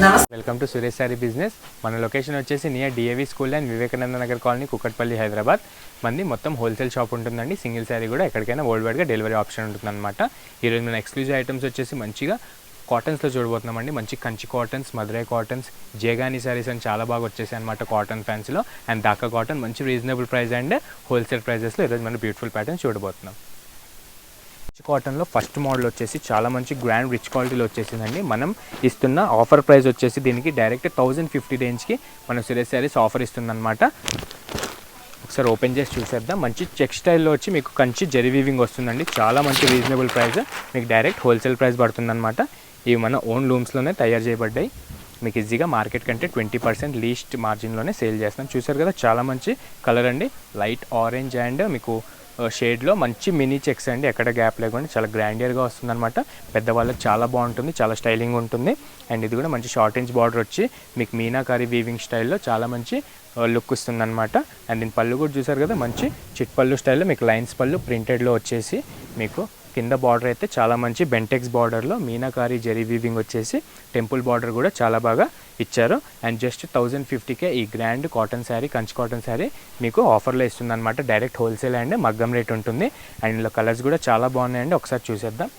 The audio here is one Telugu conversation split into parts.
Welcome to Suresh sari business మన లొకేషన్ వచ్చేసి near DAV school and Vivekananda Nagar colony Kukatpally Hyderabad మంది మొత్తం హోల్సేల్ షాప్ ఉంటుందండి. సింగిల్ శారీ కూడా ఎక్కడికైనా వరల్డ్ వైడ్గా డెలివరీ ఆప్షన్ ఉంటుందన్నమాట. ఈరోజు మన ఎక్స్క్లూజివ్ ఐటమ్స్ వచ్చేసి మంచిగా కాటన్స్లో చూడబోతున్నామండి. మంచి కంచి కాటన్స్ మధురై కాటన్స్ జేగాని శారీస్ అని చాలా బాగా వచ్చేసాయి అనమాట కాటన్ ఫ్యాన్స్లో అండ్ దాకా కాటన్ మంచి రీజనబుల్ ప్రైస్ అండ్ హోల్సేల్ ప్రైజెస్లో ఈరోజు మనం బ్యూటిఫుల్ ప్యాటర్న్స్ చూడబోతున్నాం. రిచ్ కాటన్లో ఫస్ట్ మోడల్ వచ్చేసి చాలా మంచి గ్రాండ్ రిచ్ క్వాలిటీలో వచ్చేసిందండి. మనం ఇస్తున్న ఆఫర్ ప్రైస్ వచ్చేసి దీనికి డైరెక్ట్ థౌజండ్ ఫిఫ్టీ రేంజ్కి మనం సురేష్ శారీస్ ఆఫర్ ఇస్తుందన్నమాట. ఒకసారి ఓపెన్ చేసి చూసేద్దాం. మంచి చెక్ స్టైల్లో వచ్చి మీకు కంచి జెరీ వీవింగ్ వస్తుందండి. చాలా మంచి రీజనబుల్ ప్రైస్. మీకు డైరెక్ట్ హోల్సేల్ ప్రైస్ పడుతుందన్నమాట. ఇవి మన ఓన్ లూమ్స్లోనే తయారు చేయబడ్డాయి. మీకు ఈజీగా మార్కెట్ కంటే ట్వంటీ పర్సెంట్ లీస్ట్ మార్జిన్లోనే సేల్ చేస్తాం. చూసారు కదా చాలా మంచి కలర్ అండి. లైట్ ఆరెంజ్ అండ్ మీకు షేడ్లో మంచి మినీ చెక్స్ అండి. ఎక్కడ గ్యాప్ లేకుండా చాలా గ్రాండియర్గా వస్తుందన్నమాట. పెద్దవాళ్ళకి చాలా బాగుంటుంది చాలా స్టైలింగ్ ఉంటుంది. అండ్ ఇది కూడా మంచి షార్ట్ ఇంచ్ బార్డర్ వచ్చి మీకు మీనాకారి వీవింగ్ స్టైల్లో చాలా మంచి లుక్ ఇస్తుందన్నమాట. అండ్ దీని పళ్ళు కూడా చూసారు కదా మంచి చిట్ పళ్ళు స్టైల్లో మీకు లైన్స్ పళ్ళు ప్రింటెడ్లో వచ్చేసి మీకు కింద బార్డర్ అయితే చాలా మంచి బెంటెక్స్ బార్డర్లో మీనాకారి జెరీ వీవింగ్ వచ్చేసి టెంపుల్ బార్డర్ కూడా చాలా బాగా ఇచ్చారు. అండ్ జస్ట్ థౌజండ్ ఫిఫ్టీకే ఈ grand cotton sari Kanchi cotton sari మీకు ఆఫర్లో ఇస్తుంది అనమాట డైరెక్ట్ హోల్సేల్ అండ్ మగ్గం రేట్ ఉంటుంది. అండ్ ఇందులో కలర్స్ కూడా చాలా బాగున్నాయండి ఒకసారి చూసేద్దాం.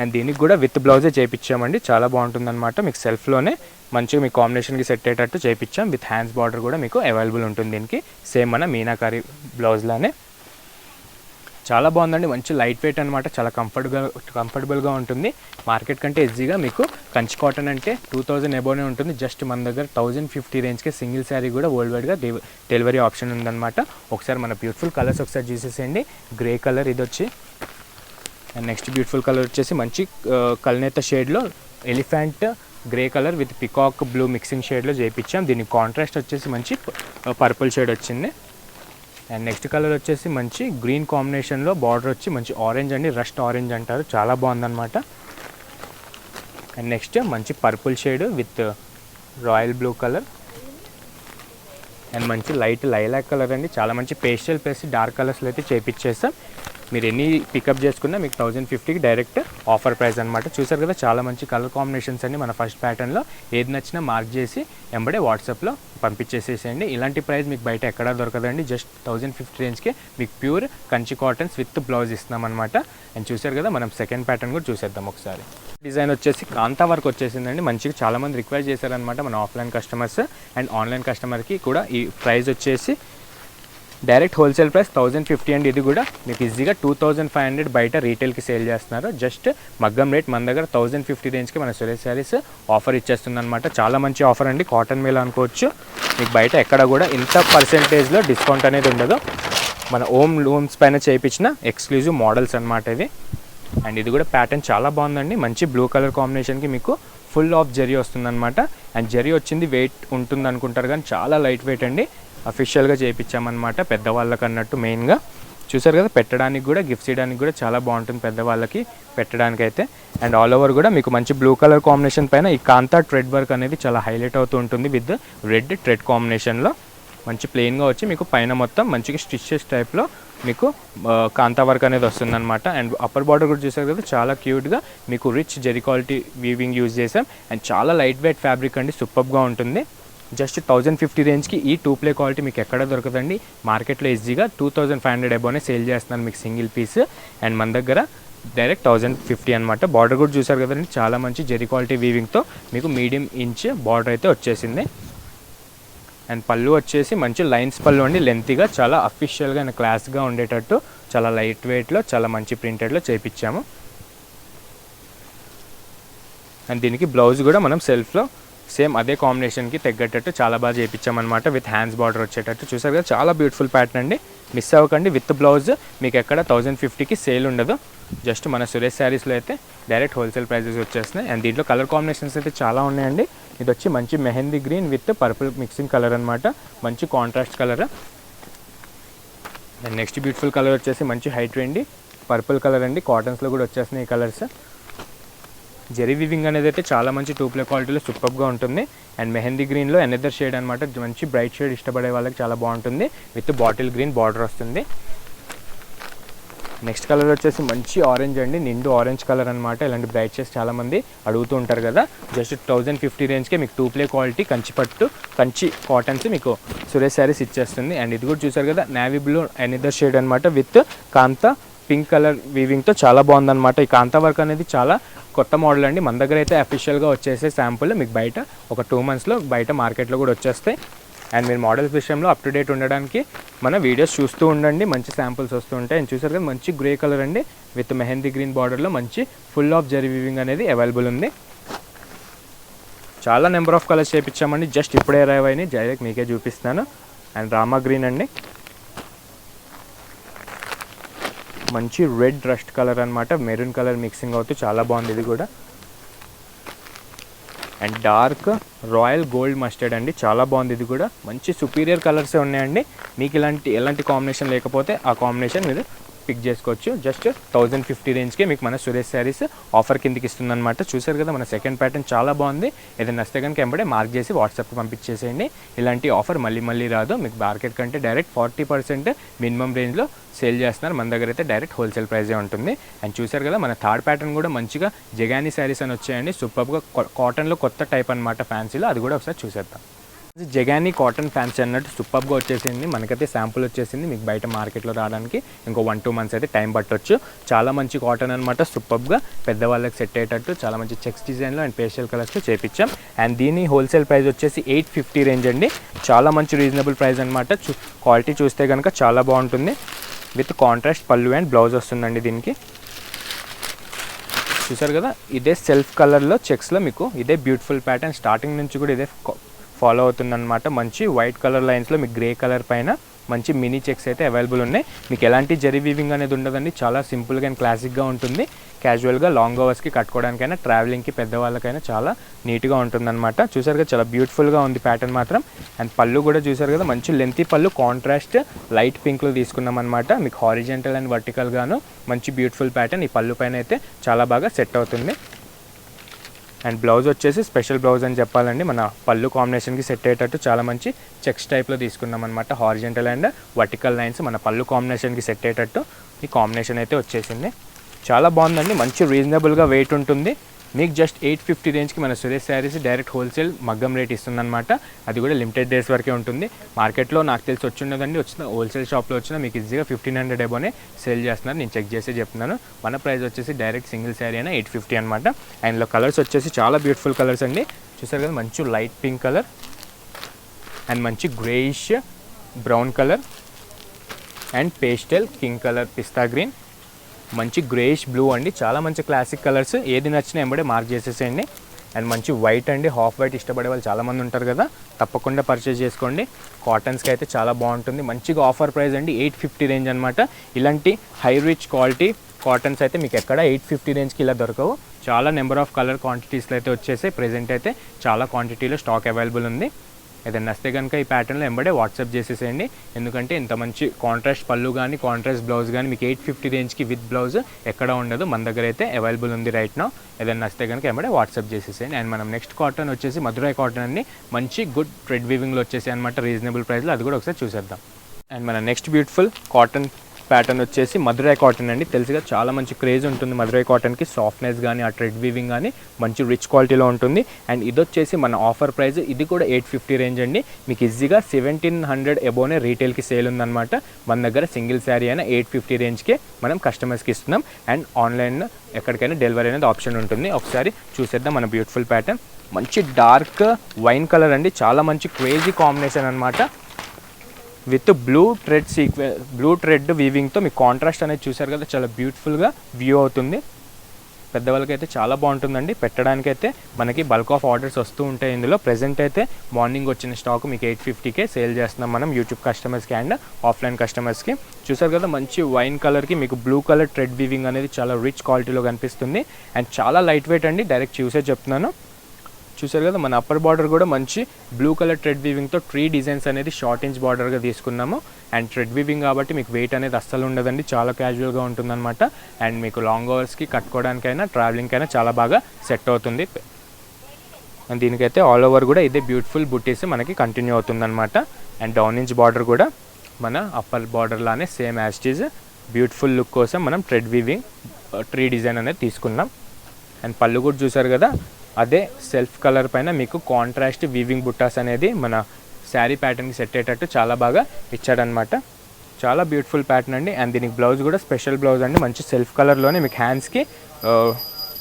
అండ్ దీనికి కూడా విత్ బ్లౌజే చేయించామండి చాలా బాగుంటుంది అనమాట మీకు సెల్ఫ్లోనే మంచిగా మీ కాంబినేషన్కి సెట్ అయ్యేటట్టు చేయించాం విత్ హ్యాండ్స్ బార్డర్ కూడా మీకు అవైలబుల్ ఉంటుంది దీనికి. సేమ్ మన మీనాకారి బ్లౌజ్లానే చాలా బాగుందండి. మంచి లైట్ వెయిట్ అనమాట చాలా కంఫర్ట్గా కంఫర్టబుల్గా ఉంటుంది. మార్కెట్ కంటే ఈజీగా మీకు కంచి కాటన్ అంటే టూ థౌజండ్ ఎబోనే ఉంటుంది. జస్ట్ మన దగ్గర థౌజండ్ ఫిఫ్టీ రేంజ్కే సింగిల్ శారీ కూడా వరల్డ్ వైడ్గా డెలివరీ ఆప్షన్ ఉందన్నమాట. ఒకసారి మన బ్యూటిఫుల్ కలర్స్ ఒకసారి చూసేసేయండి. గ్రే కలర్ ఇది వచ్చి అండ్ నెక్స్ట్ బ్యూటిఫుల్ కలర్ వచ్చేసి మంచి కల్నేత షేడ్లో elephant grey colour with peacock blue mixing షేడ్లో చేయించాం దీని కాంట్రాస్ట్ వచ్చేసి మంచి పర్పుల్ షేడ్ వచ్చింది. అండ్ నెక్స్ట్ కలర్ వచ్చేసి మంచి గ్రీన్ కాంబినేషన్లో బార్డర్ వచ్చి మంచి ఆరెంజ్ అండి రస్ట్ ఆరెంజ్ అంటారు. చాలా బాగుందన్నమాట. అండ్ నెక్స్ట్ మంచి purple shade with royal blue colour and మంచి లైట్ లైలాక్ కలర్ అండి. చాలా మంచి పేస్టల్ ప్లస్ డార్క్ కలర్స్లో అయితే చేపించేస్తాం మీరు ఎన్ని పికప్ చేసుకున్నా మీకు థౌజండ్ ఫిఫ్టీకి డైరెక్ట్ ఆఫర్ ప్రైస్ అనమాట చూసారు కదా చాలా మంచి కలర్ కాంబినేషన్స్ అండి మన ఫస్ట్ ప్యాటర్న్లో ఏది నచ్చినా మార్క్ చేసి ఎంబడే వాట్సాప్లో పంపించేసేసేయండి. ఇలాంటి ప్రైస్ మీకు బయట ఎక్కడా దొరకదండి. జస్ట్ థౌజండ్ ఫిఫ్టీ రేంజ్కే మీకు pure Kanchi cottons with blouse ఇస్తున్నాం అనమాట అండ్ చూసారు కదా మనం సెకండ్ ప్యాటర్న్ కూడా చూసేద్దాం ఒకసారి. డిజైన్ వచ్చేసి కాంతా వర్క్ వచ్చేసిందండి. మంచిగా చాలామంది రిక్వైర్ రిక్వెస్ట్ చేశారనమాట మన ఆఫ్లైన్ కస్టమర్స్ అండ్ ఆన్లైన్ కస్టమర్కి కూడా ఈ ప్రైస్ వచ్చేసి direct wholesale price thousand fifty and. ఇది కూడా మీకు ఈజీగా టూ థౌజండ్ ఫైవ్ హండ్రెడ్ బయట రీటైల్కి సేల్ చేస్తున్నారు. జస్ట్ మగ్గం రేట్ మన దగ్గర థౌజండ్ ఫిఫ్టీ రేంజ్కి మన సురేష్ శారీస్ ఆఫర్ ఇచ్చేస్తుంది అనమాట చాలా మంచి ఆఫర్ అండి. కాటన్ మేల్ అనుకోవచ్చు. మీకు బయట ఎక్కడ కూడా ఇంత పర్సెంటేజ్లో డిస్కౌంట్ అనేది ఉండదు. మన ఓమ్ లూమ్స్ పైన చేయించిన ఎక్స్క్లూజివ్ మోడల్స్ అనమాట ఇవి. అండ్ ఇది కూడా ప్యాటర్న్ చాలా బాగుందండి. మంచి బ్లూ కలర్ కాంబినేషన్కి మీకు ఫుల్ ఆఫ్ జెరీ వస్తుందన్నమాట. అండ్ జెరీ వచ్చింది వెయిట్ ఉంటుంది అనుకుంటారు కానీ చాలా లైట్ వెయిట్ అండి. అఫీషియల్గా చేయించామన్నమాట పెద్దవాళ్ళకి అన్నట్టు మెయిన్గా చూసారు కదా పెట్టడానికి కూడా గిఫ్ట్స్ ఇవ్వడానికి కూడా చాలా బాగుంటుంది పెద్దవాళ్ళకి పెట్టడానికి అయితే అండ్ ఆల్ ఓవర్ కూడా మీకు మంచి బ్లూ కలర్ కాంబినేషన్ పైన ఈ కాంతా ట్రెడ్ వర్క్ అనేది చాలా హైలైట్ అవుతూ ఉంటుంది విత్ రెడ్ ట్రెడ్ కాంబినేషన్లో మంచి ప్లెయిన్గా వచ్చి మీకు పైన మొత్తం మంచిగా స్టిచ్చెస్ టైప్లో మీకు కాంతా వర్క్ అనేది వస్తుందన్నమాట. అండ్ అప్పర్ బార్డర్ కూడా చూసారు కదా చాలా క్యూట్గా మీకు rich zari quality weaving use చేసాం అండ్ చాలా లైట్ వెయిట్ ఫ్యాబ్రిక్ అండి సూపర్గా ఉంటుంది. జస్ట్ థౌజండ్ ఫిఫ్టీ రేంజ్కి ఈ టూ ప్లే క్వాలిటీ మీకు ఎక్కడ దొరకదండి? మార్కెట్లో ఈజీగా టూ థౌజండ్ ఫైవ్ హండ్రెడ్ అబోనే సేల్ చేస్తున్నాను మీకు సింగిల్ పీస్. అండ్ మన దగ్గర డైరెక్ట్ థౌజండ్ ఫిఫ్టీ అనమాట బార్డర్ కూడా చూసారు కదండి చాలా మంచి జెరీ క్వాలిటీ వీవింగ్తో మీకు మీడియం ఇంచ్ బార్డర్ అయితే వచ్చేసింది. అండ్ పళ్ళు వచ్చేసి మంచి లైన్స్ పళ్ళు అండి లెంతీగా చాలా అఫీషియల్గా అండ్ క్లాస్గా ఉండేటట్టు చాలా లైట్ వెయిట్లో చాలా మంచి ప్రింటెడ్లో చేపించాము అండ్ దీనికి బ్లౌజ్ కూడా మనం సెల్ఫ్లో సేమ్ అదే కాంబినేషన్కి తగ్గట్టట్టు చాలా బాగా చేయించామన్నమాట విత్ హ్యాండ్స్ బార్డర్ వచ్చేటట్టు. చూసారు కదా చాలా బ్యూటిఫుల్ ప్యాటర్న్ అండి. మిస్ అవ్వకండి విత్ బ్లౌజ్ మీకు ఎక్కడ థౌజండ్ ఫిఫ్టీకి సేల్ ఉండదు. జస్ట్ మన సురేష్ శారీస్లో అయితే డైరెక్ట్ హోల్సేల్ ప్రైజెస్ వచ్చేస్తున్నాయి. అండ్ దీంట్లో కలర్ కాంబినేషన్స్ అయితే చాలా ఉన్నాయండి. ఇది వచ్చి మంచి mehndi green with purple mixing colour అనమాట మంచి contrast colour and next beautiful colour వచ్చేసి మంచి హైట్ అండి. పర్పుల్ కలర్ అండి. కాటన్స్లో కూడా వచ్చేస్తున్నాయి ఈ కలర్స్ జెరీ వివింగ్ అనేది అయితే చాలా మంచి టూ ప్లే క్వాలిటీలో సూపర్గా ఉంటుంది. అండ్ మెహందీ గ్రీన్లో ఎనదర్ షేడ్ అనమాట మంచి బ్రైట్ షేడ్ ఇష్టపడే వాళ్ళకి చాలా బాగుంటుంది. విత్ బాటిల్ గ్రీన్ బార్డర్ వస్తుంది. నెక్స్ట్ కలర్ వచ్చేసి మంచి ఆరెంజ్ అండి. నిండు ఆరెంజ్ కలర్ అనమాట ఇలాంటి బ్రైట్ షేడ్స్ చాలామంది అడుగుతూ ఉంటారు కదా. జస్ట్ థౌజండ్ ఫిఫ్టీ రేంజ్కే మీకు టూ ప్లే క్వాలిటీ కంచి పట్టు కంచి కాటన్స్ మీకు సురేష్ శారీస్ ఇచ్చేస్తుంది. అండ్ ఇది కూడా చూసారు కదా నావీ బ్లూ ఎనిదర్ షేడ్ అనమాట విత్ కాంత పింక్ కలర్ వీవింగ్తో చాలా బాగుందన్నమాట. ఈ కాంతా వర్క్ అనేది చాలా కొత్త మోడల్ అండి. మన దగ్గర అయితే అఫీషియల్గా వచ్చేసే శాంపుల్ మీకు బయట ఒక టూ మంత్స్లో బయట మార్కెట్లో కూడా వచ్చేస్తాయి. అండ్ మీరు మోడల్స్ విషయంలో అప్ టు డేట్ ఉండడానికి మన వీడియోస్ చూస్తూ ఉండండి. మంచి శాంపుల్స్ వస్తూ ఉంటాయి. అండ్ చూసారు కదా మంచి గ్రే కలర్ అండి. విత్ మెహందీ గ్రీన్ బార్డర్లో మంచి ఫుల్ ఆఫ్ జరీ వీవింగ్ అనేది అవైలబుల్ ఉంది. చాలా నెంబర్ ఆఫ్ కలర్స్ చేయించామండి జస్ట్ ఇప్పుడే అరైవ్ అయినాయి. డైరెక్ట్ మీకే చూపిస్తాను అండ్ రామా గ్రీన్ అండి. మంచి రెడ్ రస్ట్ కలర్ అనమాట మెరూన్ కలర్ మిక్సింగ్ అవుతూ చాలా బాగుంది ఇది కూడా. And dark royal gold mustard అండి. చాలా బాగుంది ఇది కూడా. మంచి సుపీరియర్ కలర్సే ఉన్నాయండి. మీకు ఇలాంటి ఎలాంటి కాంబినేషన్ లేకపోతే ఆ కాంబినేషన్ మీరు పిక్ చేసుకోవచ్చు. జస్ట్ థౌజండ్ ఫిఫ్టీ రేంజ్కే మీకు మన సురేష్ శారీస్ ఆఫర్ కిందకి ఇస్తుందన్నమాట. చూసారు కదా మన సెకండ్ ప్యాటర్న్ చాలా బాగుంది. ఏదైనా నస్తే కనుక ఎంబడే మార్క్ చేసి వాట్సాప్కి పంపించేసేయండి. ఇలాంటి ఆఫర్ మళ్ళీ మళ్ళీ రాదు. మీకు మార్కెట్ కంటే డైరెక్ట్ ఫార్టీ పర్సెంట్ మినిమం రేంజ్లో సేల్ చేస్తున్నారు. మన దగ్గర అయితే డైరెక్ట్ హోల్సేల్ ప్రైజే ఉంటుంది. అండ్ చూసారు కదా మన థర్డ్ ప్యాటర్న్ కూడా మంచిగా జగానీ శారీస్ అని వచ్చాయండి. సూపర్గా కాటన్లో కొత్త టైప్ అనమాట ఫ్యాన్సీలో అది కూడా ఒకసారి చూసేద్దాం. ఇది జగానీ కాటన్ ఫ్యాన్సీ అన్నట్టు సూపర్గా వచ్చేసింది. మనకైతే శాంపుల్ వచ్చేసింది. మీకు బయట మార్కెట్లో రావడానికి ఇంకో వన్ టూ మంత్స్ అయితే టైం పట్టొచ్చు. చాలా మంచి కాటన్ అనమాట సూపర్గా పెద్దవాళ్ళకి సెట్ అయ్యేటట్టు చాలా మంచి చెక్స్ డిజైన్లో అండ్ పేషియల్ కలర్స్లో చేపించాం. అండ్ దీని హోల్సేల్ ప్రైస్ వచ్చేసి ఎయిట్ ఫిఫ్టీ రేంజ్ అండి. చాలా మంచి రీజనబుల్ ప్రైస్ అనమాట క్వాలిటీ చూస్తే కనుక చాలా బాగుంటుంది. With contrast pallu and blouse వస్తుందండి దీనికి. చూసారు కదా? ఇదే సెల్ఫ్ కలర్లో చెక్స్లో మీకు ఇదే బ్యూటిఫుల్ ప్యాటర్న్ స్టార్టింగ్ నుంచి కూడా ఇదే ఫాలో అవుతుందన్నమాట. మంచి వైట్ కలర్ లైన్స్లో మీకు గ్రే కలర్ పైన మంచి మినీ చెక్స్ అయితే అవైలబుల్ ఉన్నాయి. మీకు ఎలాంటి జరీ వీవింగ్ అనేది ఉండదండి. చాలా సింపుల్గా అండ్ క్లాసిక్గా ఉంటుంది. క్యాజువల్గా లాంగ్ అవర్స్కి కట్టుకోవడానికైనా ట్రావెలింగ్కి పెద్దవాళ్ళకైనా చాలా నీట్గా ఉంటుందన్నమాట. చూసారు కదా చాలా బ్యూటిఫుల్గా ఉంది ప్యాటర్న్ మాత్రం. అండ్ పళ్ళు కూడా చూసారు కదా మంచి లెంతీ పళ్ళు కాంట్రాస్ట్ లైట్ పింక్లో తీసుకున్నాం అనమాట మీకు హారిజెంటల్ అండ్ వర్టికల్గాను మంచి బ్యూటిఫుల్ ప్యాటర్న్ ఈ పళ్ళు పైన అయితే చాలా బాగా సెట్ అవుతుంది. అండ్ బ్లౌజ్ వచ్చేసి స్పెషల్ బ్లౌజ్ అని చెప్పాలండి. మన పళ్ళు కాంబినేషన్కి సెట్ అయ్యేటట్టు చాలా మంచి చెక్స్ టైప్లో తీసుకున్నాం అనమాట హారిజెంటల్ అండ్ వర్టికల్ లైన్స్ మన పళ్ళు కాంబినేషన్కి సెట్ అయ్యేటట్టు ఈ కాంబినేషన్ అయితే వచ్చేసింది. చాలా బాగుందండి. మంచి రీజనబుల్గా వెయిట్ ఉంటుంది. మీకు జస్ట్ ఎయిట్ ఫిఫ్టీ రేంజ్కి మన సురేష్ శారీస్ డైరెక్ట్ హోల్సేల్ మగ్గం రేట్ ఇస్తుందన్నమాట. అది కూడా లిమిటెడ్ డేస్ వరకే ఉంటుంది. మార్కెట్లో నాకు తెలిసి వచ్చిండదండి వచ్చిన హోల్సేల్ షాప్లో వచ్చిన మీకు ఈజీగా ఫిఫ్టీన్ హండ్రెడ్ ఎబోనే సేల్ చేస్తున్నారు. నేను చెక్ చేసి చెప్తున్నాను. మన ప్రైస్ వచ్చేసి డైరెక్ట్ సింగిల్ శారీ అయినా ఎయిట్ ఫిఫ్టీ అనమాట అండ్లో కలర్స్ వచ్చేసి చాలా బ్యూటిఫుల్ కలర్స్ అండి. చూసారు కదా మంచి లైట్ పింక్ కలర్ అండ్ మంచి greyish brown colour and pastel king colour pista green మంచి గ్రేష్ బ్లూ అండి. చాలా మంచి క్లాసిక్ కలర్స్ ఏది నచ్చినా ఎంబడే మార్క్ చేసేసేయండి. అండ్ మంచి వైట్ అండి. హాఫ్ వైట్ ఇష్టపడే వాళ్ళు చాలామంది ఉంటారు కదా. తప్పకుండా పర్చేజ్ చేసుకోండి. కాటన్స్కి అయితే చాలా బాగుంటుంది. మంచిగా ఆఫర్ ప్రైస్ అండి. ఎయిట్ ఫిఫ్టీ రేంజ్ అనమాట ఇలాంటి హై రిచ్ క్వాలిటీ కాటన్స్ అయితే మీకు ఎక్కడ ఎయిట్ ఫిఫ్టీ రేంజ్కి ఇలా దొరకవు. చాలా నెంబర్ ఆఫ్ కలర్ క్వాంటిటీస్లో అయితే వచ్చేసి ప్రెజెంట్ అయితే చాలా క్వాంటిటీలో స్టాక్ అవైలబుల్ ఉంది. ఏదైనా వస్తే కనుక ఈ ప్యాటర్న్లో ఎంబడే వాట్సాప్ చేసేసేయండి. ఎందుకంటే ఇంత మంచి కాంట్రాస్ట్ పళ్ళు కానీ కాంట్రాస్ట్ బ్లౌజ్ కానీ మీకు ఎయిట్ ఫిఫ్టీ రేంజ్కి విత్ బ్లౌజ్ ఎక్కడ ఉండదు. మన దగ్గర అయితే అవైలబుల్ ఉంది రైట్ నా ఏదైనా నస్తే కనుక ఎంబడే వాట్సాప్ చేసేసేయండి. అండ్ మనం నెక్స్ట్ కాటన్ వచ్చేసి మధురై కాటన్ అన్ని మంచి గుడ్ ట్రెడ్ వీవింగ్లో వచ్చేసి అనమాట రీజనబుల్ ప్రైస్లో అది కూడా ఒకసారి చూసేద్దాం. అండ్ మన నెక్స్ట్ బ్యూటిఫుల్ కాటన్ ప్యాటర్న్ వచ్చేసి మధురై కాటన్ అండి. తెలుసుగా చాలా మంచి క్రేజ్ ఉంటుంది మధురై కాటన్కి సాఫ్ట్నెస్ కానీ ఆ ట్రెడ్ వీవింగ్ కానీ మంచి రిచ్ క్వాలిటీలో ఉంటుంది. అండ్ ఇది వచ్చేసి మన ఆఫర్ ప్రైస్ ఇది కూడా ఎయిట్ ఫిఫ్టీ రేంజ్ అండి. మీకు ఈజీగా సెవెంటీన్ హండ్రెడ్ ఎబోనే రీటైల్కి సేల్ ఉందన్నమాట. మన దగ్గర సింగిల్ శారీ అయినా ఎయిట్ ఫిఫ్టీ రేంజ్కే మనం కస్టమర్స్కి ఇస్తున్నాం. అండ్ ఆన్లైన్ ఎక్కడికైనా డెలివరీ అనేది ఆప్షన్ ఉంటుంది. ఒకసారి చూసేద్దాం మన బ్యూటిఫుల్ ప్యాటర్న్ మంచి డార్క్ వైన్ కలర్ అండి. చాలా మంచి క్రేజీ కాంబినేషన్ అనమాట with blue thread sequin blue thread వీవింగ్తో మీకు కాంట్రాస్ట్ అనేది చూసారు కదా చాలా బ్యూటిఫుల్గా వ్యూ అవుతుంది. పెద్దవాళ్ళకైతే చాలా బాగుంటుందండి. పెట్టడానికి అయితే మనకి బల్క్ ఆఫ్ ఆర్డర్స్ వస్తూ ఉంటాయి ఇందులో. ప్రెజెంట్ అయితే మార్నింగ్ వచ్చిన స్టాక్ మీకు ఎయిట్ ఫిఫ్టీకే సేల్ చేస్తున్నాం మనం యూట్యూబ్ కస్టమర్స్కి అండ్ ఆఫ్లైన్ కస్టమర్స్కి చూసారు కదా మంచి వైన్ కలర్కి మీకు బ్లూ కలర్ ట్రెడ్ వీవింగ్ అనేది చాలా రిచ్ క్వాలిటీలో కనిపిస్తుంది. అండ్ చాలా లైట్ వెయిట్ అండి డైరెక్ట్ చూసే చెప్తున్నాను. చూసారు కదా మన అప్పర్ బార్డర్ కూడా మంచి బ్లూ కలర్ ట్రెడ్ వీవింగ్తో ట్రీ డిజైన్స్ అనేది షార్ట్ ఇంచ్ బార్డర్గా తీసుకున్నాము. అండ్ ట్రెడ్ వీవింగ్ కాబట్టి మీకు వెయిట్ అనేది అస్సలు ఉండదండి చాలా క్యాజువల్గా ఉంటుందన్నమాట. అండ్ మీకు లాంగ్ అవర్స్కి కట్టుకోవడానికైనా ట్రావెలింగ్కైనా చాలా బాగా సెట్ అవుతుంది. అండ్ దీనికైతే ఆల్ ఓవర్ కూడా ఇదే బ్యూటిఫుల్ బుట్టీస్ మనకి కంటిన్యూ అవుతుందన్నమాట. అండ్ డౌన్ ఇంచ్ బార్డర్ కూడా మన upper బార్డర్లానే same same as it is beautiful look కోసం మనం ట్రెడ్ వీవింగ్ ట్రీ డిజైన్ అనేది తీసుకున్నాం. అండ్ పళ్ళు కూడా చూసారు కదా అదే సెల్ఫ్ కలర్ పైన మీకు కాంట్రాస్ట్ వీవింగ్ బుట్టాస్ అనేది మన శారీ ప్యాటర్న్కి సెట్ అయ్యేటట్టు చాలా బాగా ఇచ్చాడనమాట చాలా బ్యూటిఫుల్ ప్యాటర్న్ అండి. అండ్ దీనికి బ్లౌజ్ కూడా స్పెషల్ బ్లౌజ్ అండి. మంచి సెల్ఫ్ కలర్లోనే మీకు హ్యాండ్స్కి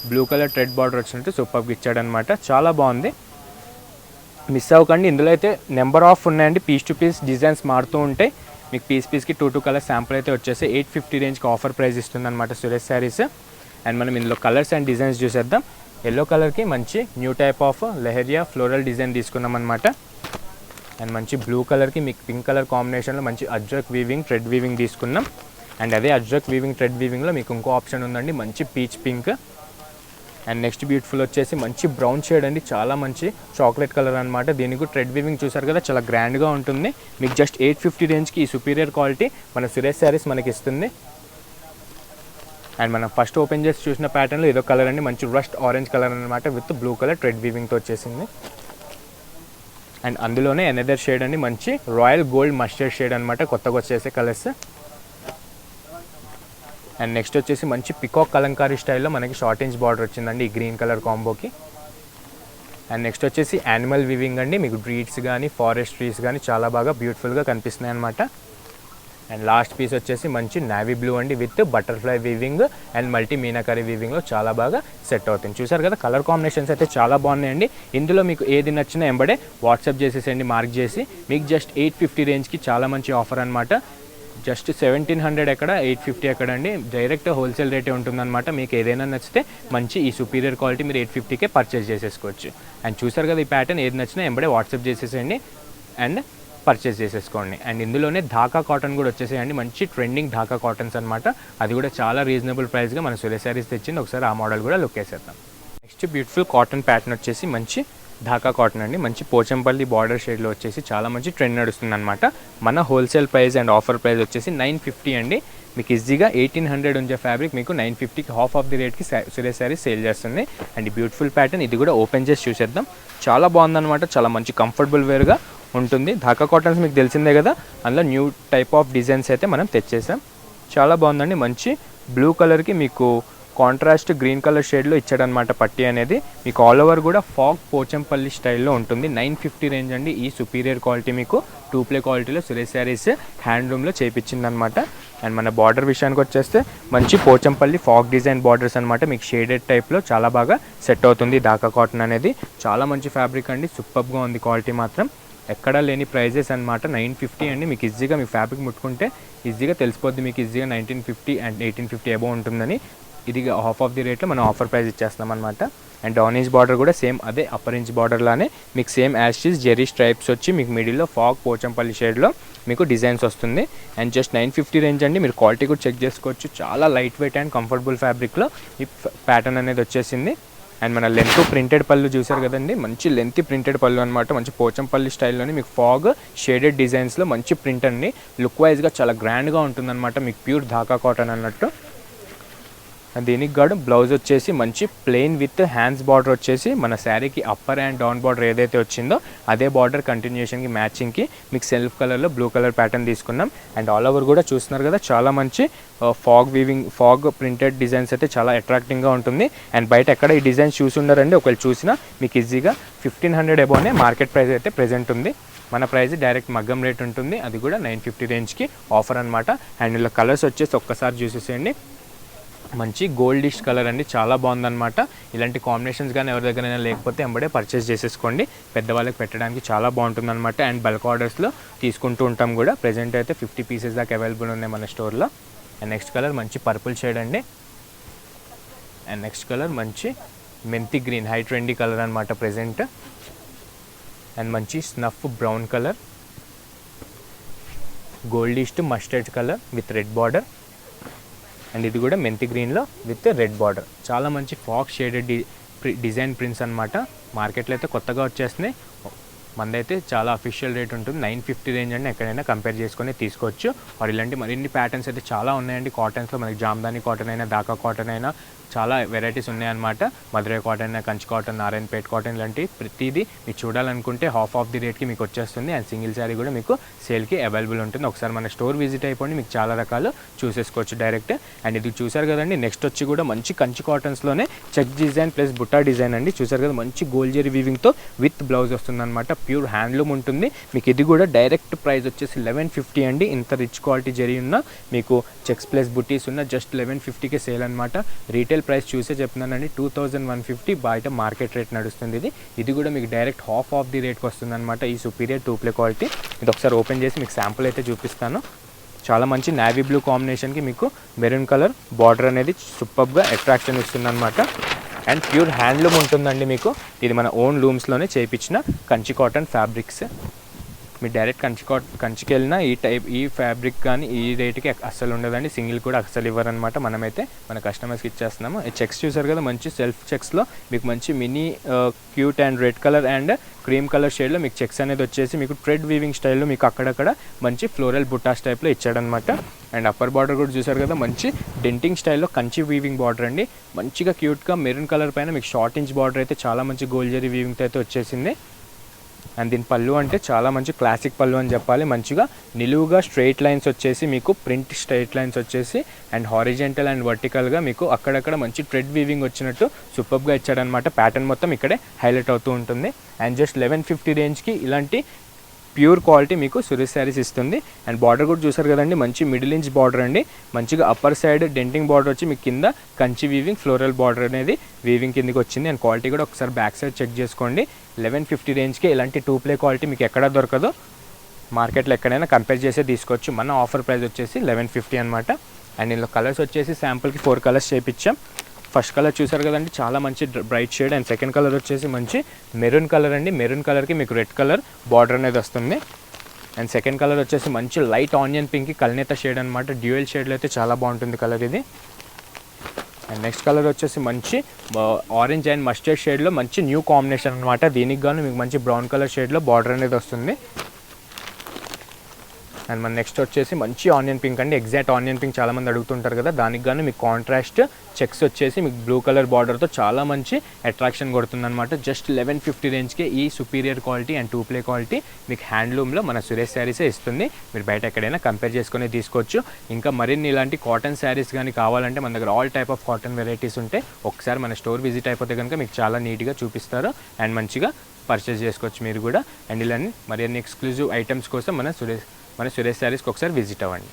బ్లూ కలర్ ట్రెడ్ బార్డర్ వచ్చినట్టు సూపర్గా ఇచ్చాడనమాట చాలా బాగుంది. మిస్ అవ్వకండి. ఇందులో అయితే నెంబర్ ఆఫ్ ఉన్నాయండి. పీస్ టు పీస్ డిజైన్స్ మారుతూ ఉంటాయి. మీకు పీస్ పీస్కి టూ టూ కలర్ శాంపుల్ అయితే వచ్చేసి ఎయిట్ ఫిఫ్టీ రేంజ్కి ఆఫర్ ప్రైస్ ఇస్తుంది అనమాట సురేష్ శారీస్. అండ్ మనం ఇందులో కలర్స్ అండ్ డిజైన్స్ చూసేద్దాం. ఎల్లో కలర్కి మంచి new type of leheriya floral design తీసుకున్నాం అనమాట అండ్ మంచి బ్లూ కలర్కి మీకు పింక్ కలర్ కాంబినేషన్లో మంచి అజ్రక్ వీవింగ్ ట్రెడ్ వీవింగ్ తీసుకున్నాం. అండ్ అదే అజ్రక్ వీవింగ్ ట్రెడ్ వీవింగ్లో మీకు ఇంకో ఆప్షన్ ఉందండి మంచి peach pink and next beautiful వచ్చేసి మంచి బ్రౌన్ షేడ్ అండి చాలా మంచి చాక్లెట్ కలర్ అనమాట దీనికి ట్రెడ్ వీవింగ్ చూసారు కదా చాలా గ్రాండ్గా ఉంటుంది. మీకు జస్ట్ ఎయిట్ ఫిఫ్టీ రేంజ్కి ఈ సుపీరియర్ క్వాలిటీ మన సురేష్ శారీస్ మనకి ఇస్తుంది. అండ్ మనం ఫస్ట్ ఓపెన్ చేసి చూసిన ప్యాటర్న్లో ఏదో కలర్ అండి. మంచి రస్ట్ ఆరెంజ్ కలర్ అనమాట విత్ బ్లూ కలర్ ట్రెడ్ వీవింగ్తో వచ్చేసింది. అండ్ అందులోనే ఎనదర్ షేడ్ అండి. మంచి రాయల్ గోల్డ్ మస్టర్డ్ షేడ్ అనమాట కొత్తగా వచ్చేసే కలర్స్ అండ్ నెక్స్ట్ వచ్చేసి మంచి పికాక్ కలంకారీ స్టైల్లో మనకి షార్ట్ ఇంచ్ బార్డర్ వచ్చిందండి ఈ గ్రీన్ కలర్ కాంబోకి. అండ్ నెక్స్ట్ వచ్చేసి యానిమల్ వివింగ్ అండి. మీకు బ్రీడ్స్ కానీ ఫారెస్ట్ ట్రీస్ కానీ చాలా బాగా బ్యూటిఫుల్గా కనిపిస్తున్నాయి అనమాట అండ్ లాస్ట్ పీస్ వచ్చేసి మంచి నావీ బ్లూ అండి with butterfly weaving and multi meenakari వీవింగ్లో చాలా బాగా సెట్ అవుతుంది. చూసారు కదా కలర్ కాంబినేషన్స్ అయితే చాలా బాగున్నాయండి. ఇందులో మీకు ఏది నచ్చినా ఎంబడే వాట్సాప్ చేసేసేయండి మార్క్ చేసి. మీకు జస్ట్ ఎయిట్ ఫిఫ్టీ రేంజ్కి చాలా మంచి ఆఫర్ అనమాట జస్ట్ సెవెంటీన్ హండ్రెడ్ ఎక్కడ ఎయిట్ ఫిఫ్టీ ఎక్కడ అండి. డైరెక్ట్ హోల్సేల్ రేటే ఉంటుందన్నమాట. మీకు ఏదైనా నచ్చితే మంచి ఈ సుపీరియర్ క్వాలిటీ మీరు ఎయిట్ ఫిఫ్టీకే పర్చేస్ చేసేసుకోవచ్చు. అండ్ చూసారు కదా ఈ ప్యాటర్న్ ఏది నచ్చినా ఎంబడే వాట్సాప్ చేసేసేయండి. అండ్ పర్చేస్ చేసేసుకోండి. అండ్ ఇందులోనే ఢాకా కాటన్ కూడా వచ్చేసేయండి. మంచి ట్రెండింగ్ ఢాకా కాటన్స్ అనమాట అది కూడా చాలా రీజనబుల్ ప్రైస్గా మన సురే శారీస్ తెచ్చింది. ఒకసారి ఆ మోడల్ కూడా లుక్ వేసేద్దాం. నెక్స్ట్ బ్యూటిఫుల్ కాటన్ ప్యాటర్న్ వచ్చేసి మంచి ఢాకా కాటన్ అండి. మంచి పోచంపల్లి బార్డర్ షేడ్లో వచ్చేసి చాలా మంచి ట్రెండ్ నడుస్తుంది అనమాట మన wholesale price and offer price వచ్చేసి నైన్ ఫిఫ్టీ అండి. మీకు ఈజీగా ఎయిటీన్ హండ్రెడ్ ఉంచే ఫ్యాబ్రిక్ మీకు నైన్ ఫిఫ్టీకి హాఫ్ ఆఫ్ ది రేట్కి సురే శారీ సేల్ చేస్తుంది. అండ్ బ్యూటిఫుల్ ప్యాటర్న్ ఇది కూడా ఓపెన్ చేసి చూసేద్దాం. చాలా బాగుందన్నమాట. చాలా మంచి కంఫర్టబుల్ వేర్గా ఉంటుంది. ధాకా కాటన్స్ మీకు తెలిసిందే కదా? అందులో న్యూ టైప్ ఆఫ్ డిజైన్స్ అయితే మనం తెచ్చేసాం. చాలా బాగుందండి. మంచి బ్లూ కలర్కి మీకు కాంట్రాస్ట్ గ్రీన్ కలర్ షేడ్లో ఇచ్చాడనమాట పట్టి అనేది. మీకు ఆల్ ఓవర్ కూడా ఫాగ్ పోచంపల్లి స్టైల్లో ఉంటుంది. నైన్ ఫిఫ్టీ రేంజ్ అండి. ఈ సుపీరియర్ క్వాలిటీ మీకు టూ ప్లే క్వాలిటీలో సురేష్ శారీస్ హ్యాండ్లూమ్లో చేయించిందనమాట అండ్ మన బార్డర్ విషయానికి వచ్చేస్తే మంచి పోచంపల్లి ఫాగ్ డిజైన్ బార్డర్స్ అనమాట మీకు షేడెడ్ టైప్లో చాలా బాగా సెట్ అవుతుంది దాకా కాటన్ అనేది. చాలా మంచి ఫ్యాబ్రిక్ అండి. సూపర్గా ఉంది క్వాలిటీ మాత్రం. ఎక్కడా లేని ప్రైజెస్ అనమాట నైన్ ఫిఫ్టీ అండి. మీకు ఈజీగా మీ ఫ్యాబ్రిక్ ముట్టుకుంటే ఈజీగా తెలిసిపోద్ది. మీకు ఈజీగా nineteen fifty and eighteen fifty above ఉంటుందని ఇది హాఫ్ ఆఫ్ ది రేట్లో మనం ఆఫర్ ప్రైస్ ఇచ్చేస్తున్నాం అనమాట అండ్ డౌన్ బార్డర్ కూడా సేమ్ అదే అప్పర్ ఇంచ్ బార్డర్లానే మీకు సేమ్ యాషిస్ జెరీ స్ట్రైప్స్ వచ్చి మీకు మిడిల్లో ఫాగ్ పోచంపల్లి షేడ్లో మీకు డిజైన్స్ వస్తుంది. And just nine fifty range అండి. మీరు క్వాలిటీ కూడా చెక్ చేసుకోవచ్చు. చాలా లైట్ వెయిట్ అండ్ కంఫర్టబుల్ ఫ్యాబ్రిక్లో ఈ ప్యాటర్న్ అనేది వచ్చేసింది. అండ్ మన లెంత్ ప్రింటెడ్ పళ్ళు చూసారు కదండి మంచి లెంత్ ప్రింటెడ్ పళ్ళు అనమాట మంచి పోచంపల్లి స్టైల్లోని మీకు ఫాగ్ షేడెడ్ డిజైన్స్లో మంచి ప్రింట్ అండి. లుక్ వైజ్గా చాలా గ్రాండ్గా ఉంటుందన్నమాట. మీకు ప్యూర్ ధాకా కాటన్ అన్నట్టు. దీనికి గాడు బ్లౌజ్ వచ్చేసి మంచి ప్లెయిన్ విత్ హ్యాండ్స్ బార్డర్ వచ్చేసి మన శారీకి అప్పర్ అండ్ డౌన్ బార్డర్ ఏదైతే వచ్చిందో అదే బార్డర్ కంటిన్యూషన్కి మ్యాచింగ్కి మీకు సెల్ఫ్ కలర్లో బ్లూ కలర్ ప్యాటర్న్ తీసుకున్నాం. అండ్ ఆల్ ఓవర్ కూడా చూస్తున్నారు కదా చాలా మంచి fog weaving fog printed designs అయితే చాలా అట్రాక్టింగ్గా ఉంటుంది. అండ్ బయట ఎక్కడ ఈ డిజైన్స్ చూసి ఉండరండి ఒకవేళ చూసినా మీకు ఈజీగా ఫిఫ్టీన్ హండ్రెడ్ అబోనే మార్కెట్ ప్రైస్ అయితే ప్రెజెంట్ ఉంది. మన ప్రైస్ డైరెక్ట్ మగ్గం రేట్ ఉంటుంది అది కూడా నైన్ ఫిఫ్టీ రేంజ్కి ఆఫర్ అనమాట అండ్ ఇలా కలర్స్ వచ్చేసి ఒక్కసారి చూసేసేయండి. మంచి గోల్డిష్ కలర్ అండి. చాలా బాగుందన్నమాట. ఇలాంటి కాంబినేషన్స్ కానీ ఎవరి దగ్గరైనా లేకపోతే ఎంబడే పర్చేస్ చేసేసుకోండి. పెద్దవాళ్ళకి పెట్టడానికి చాలా బాగుంటుందన్నమాట. అండ్ బల్క్ ఆర్డర్స్లో తీసుకుంటూ ఉంటాం కూడా. ప్రజెంట్ అయితే ఫిఫ్టీ పీసెస్ దాకా అవైలబుల్ ఉన్నాయి మన స్టోర్లో అండ్ నెక్స్ట్ కలర్ మంచి పర్పుల్ షేడ్ అండి. అండ్ నెక్స్ట్ కలర్ మంచి methi green high trendy colour అనమాట ప్రజెంట్ అండ్ మంచి snuff brown colour goldish mustard colour with red border and ఇది కూడా మెంతి గ్రీన్లో విత్ రెడ్ బార్డర్. చాలా మంచి ఫాక్ షేడెడ్ డిజైన్ ప్రింట్స్ అనమాట మార్కెట్లో అయితే కొత్తగా వచ్చేస్తున్నాయి. మందైతే చాలా అఫీషియల్ రేట్ ఉంటుంది. నైన్ ఫిఫ్టీ రేంజ్ అండి ఎక్కడైనా కంపేర్ చేసుకొని తీసుకోవచ్చు. మరి ఇలాంటి మరిన్ని ప్యాటర్న్స్ అయితే చాలా ఉన్నాయండి. కాటన్స్లో మనకి జామ్దాని కాటన్ అయినా దాకా కాటన్ అయినా చాలా వెరైటీస్ ఉన్నాయన్నమాట. Madurai cotton Kanchi cotton Narayanpet cotton లాంటి ప్రతిదీ మీరు చూడాలనుకుంటే హాఫ్ ఆఫ్ ది రేట్కి మీకు వచ్చేస్తుంది. అండ్ సింగిల్ శారీ కూడా మీకు సేల్కి అవైలబుల్ ఉంటుంది. ఒకసారి మన స్టోర్ విజిట్ అయిపోండి. మీకు చాలా రకాలు చూసేసుకోవచ్చు డైరెక్ట్ అండ్ ఇది చూసారు కదండి నెక్స్ట్ వచ్చి కూడా మంచి Kanchi కాటన్స్లోనే check design plus butta design అండి. చూసారు కదా మంచి గోల్జరీ వీవింగ్తో విత్ బ్లౌజ్ వస్తుందన్నమాట. ప్యూర్ హ్యాండ్లూమ్ ఉంటుంది. మీకు ఇది కూడా డైరెక్ట్ ప్రైస్ వచ్చేసి లెవెన్ ఫిఫ్టీ అండి. ఇంత రిచ్ క్వాలిటీ జరిగి ఉన్న మీకు చెక్స్ ప్లస్ బుటీస్ ఉన్న జస్ట్ లెవెన్ ఫిఫ్టీకే సేల్ అనమాట రీటైల్ ప్రైస్ చూసే చెప్తున్నానండి. టూ థౌజండ్ వన్ ఫిఫ్టీ బయట మార్కెట్ రేట్ నడుస్తుంది ఇది. ఇది కూడా మీకు డైరెక్ట్ హాఫ్ ఆఫ్ ది రేట్కి వస్తుందన్నమాట ఈ సుపీరియర్ టూ ప్లే క్వాలిటీ. ఇది ఒకసారి ఓపెన్ చేసి మీకు శాంపుల్ అయితే చూపిస్తాను. చాలా మంచి నావీ బ్లూ కాంబినేషన్కి మీకు మెరూన్ కలర్ బార్డర్ అనేది సూపర్గా అట్రాక్షన్ ఇస్తుందన్నమాట. అండ్ ప్యూర్ హ్యాండ్లూమ్ ఉంటుందండి మీకు. ఇది మన ఓన్ లూమ్స్లోనే చేయించిన కంచి కాటన్ ఫ్యాబ్రిక్స్. మీరు డైరెక్ట్ కంచి కంచికెళ్ళినా ఈ టైప్ ఈ ఫ్యాబ్రిక్ కానీ ఈ రేట్కి అస్సలు ఉండదండి. సింగిల్ కూడా అస్సలు ఇవ్వరనమాట మనమైతే మన కస్టమర్స్కి ఇచ్చేస్తున్నాము. ఈ చెక్స్ చూసారు కదా మంచి సెల్ఫ్ చెక్స్లో మీకు మంచి mini cute and red colour and cream colour షేడ్లో మీకు చెక్స్ అనేది వచ్చేసి మీకు ట్రెడ్ వీవింగ్ స్టైల్లో మీకు అక్కడక్కడ మంచి ఫ్లోరల్ బుటాస్ టైప్లో ఇచ్చాడనమాట అండ్ అప్పర్ బార్డర్ కూడా చూసారు కదా మంచి డెంటింగ్ స్టైల్లో కంచి వీవింగ్ బార్డర్ అండి. మంచిగా క్యూట్గా మెరూన్ కలర్ పైన మీకు షార్ట్ ఇంచ్ బార్డర్ అయితే చాలా మంచి గోల్జరీ వీవింగ్తో అయితే వచ్చేసింది. అండ్ దీని పళ్ళు అంటే చాలా మంచి క్లాసిక్ పళ్ళు అని చెప్పాలి. మంచిగా నిలువుగా స్ట్రైట్ లైన్స్ వచ్చేసి మీకు ప్రింట్ స్ట్రైట్ లైన్స్ వచ్చేసి అండ్ హారిజెంటల్ అండ్ వర్టికల్గా మీకు అక్కడక్కడ మంచి ట్రెడ్ వీవింగ్ వచ్చినట్టు సూపర్గా ఇచ్చాడనమాట ప్యాటర్న్ మొత్తం ఇక్కడే హైలైట్ అవుతూ ఉంటుంది. అండ్ జస్ట్ లెవెన్ ఫిఫ్టీ రేంజ్కి ఇలాంటి ప్యూర్ క్వాలిటీ మీకు సురేష్ శారీస్ ఇస్తుంది. అండ్ బార్డర్ కూడా చూసారు కదండి మంచి మిడిల్ ఇంచ్ బార్డర్ అండి. మంచిగా అప్పర్ సైడ్ డెంటింగ్ బార్డర్ వచ్చి మీకు కింద కంచి వీవింగ్ ఫ్లోరల్ బార్డర్ అనేది వీవింగ్ కిందకి వచ్చింది. అండ్ క్వాలిటీ కూడా ఒకసారి బ్యాక్ సైడ్ చెక్ చేసుకోండి. లెవెన్ ఫిఫ్టీ రేంజ్కి ఇలాంటి టూ ప్లే క్వాలిటీ మీకు ఎక్కడ దొరకదు మార్కెట్లో ఎక్కడైనా కంపేర్ చేసే తీసుకోవచ్చు. మన ఆఫర్ ప్రైస్ వచ్చేసి లెవెన్ ఫిఫ్టీ అనమాట అండ్ ఇందులో కలర్స్ వచ్చేసి శాంపుల్కి ఫోర్ కలర్స్ చేపించాం ఫస్ట్ కలర్ చూసారు కదండి చాలా మంచి bright shade. And second colour వచ్చేసి మంచి మెరూన్ కలర్ అండి. మెరూన్ కలర్కి మీకు రెడ్ కలర్ బార్డర్ అనేది వస్తుంది. అండ్ సెకండ్ కలర్ వచ్చేసి మంచి లైట్ ఆనియన్ పింక్ కల్నేత షేడ్ అనమాట డ్యూయల్ షేడ్లో అయితే చాలా బాగుంటుంది కలర్ ఇది. అండ్ నెక్స్ట్ కలర్ వచ్చేసి మంచి ఆరెంజ్ అండ్ మస్టర్డ్ షేడ్లో మంచి న్యూ కాంబినేషన్ అనమాట దీనికి గాను మీకు మంచి బ్రౌన్ కలర్ షేడ్లో బార్డర్ అనేది వస్తుంది. అండ్ మన నెక్స్ట్ వచ్చేసి మంచి ఆనియన్ పింక్ అండి. ఎగ్జాక్ట్ ఆనియన్ పింక్ చాలామంది అడుగుతుంటారు కదా. దానికి గాను మీకు కాంట్రాస్ట్ చెక్స్ వచ్చేసి మీకు బ్లూ కలర్ బార్డర్తో చాలా మంచి అట్రాక్షన్ కొడుతుంది అనమాట జస్ట్ లెవెన్ ఫిఫ్టీ రేంజ్కి ఈ superior quality and two ply quality మీకు హ్యాండ్లూమ్లో మన సురేష్ శారీసే ఇస్తుంది. మీరు బయట ఎక్కడైనా కంపేర్ చేసుకునే తీసుకోవచ్చు. ఇంకా మరిన్ని ఇలాంటి కాటన్ శారీస్ కానీ కావాలంటే మన దగ్గర all type of cotton varieties ఉంటే ఒకసారి మన స్టోర్ విజిట్ అయిపోతే కనుక మీకు చాలా నీట్గా చూపిస్తారు. అండ్ మంచిగా పర్చేస్ చేసుకోవచ్చు మీరు కూడా. అండ్ ఇలాంటి మరిన్ని ఎక్స్క్లూజివ్ ఐటమ్స్ కోసం మన సురేష్ మన సురేష్ శారీస్కి ఒకసారి విజిట్ అవ్వండి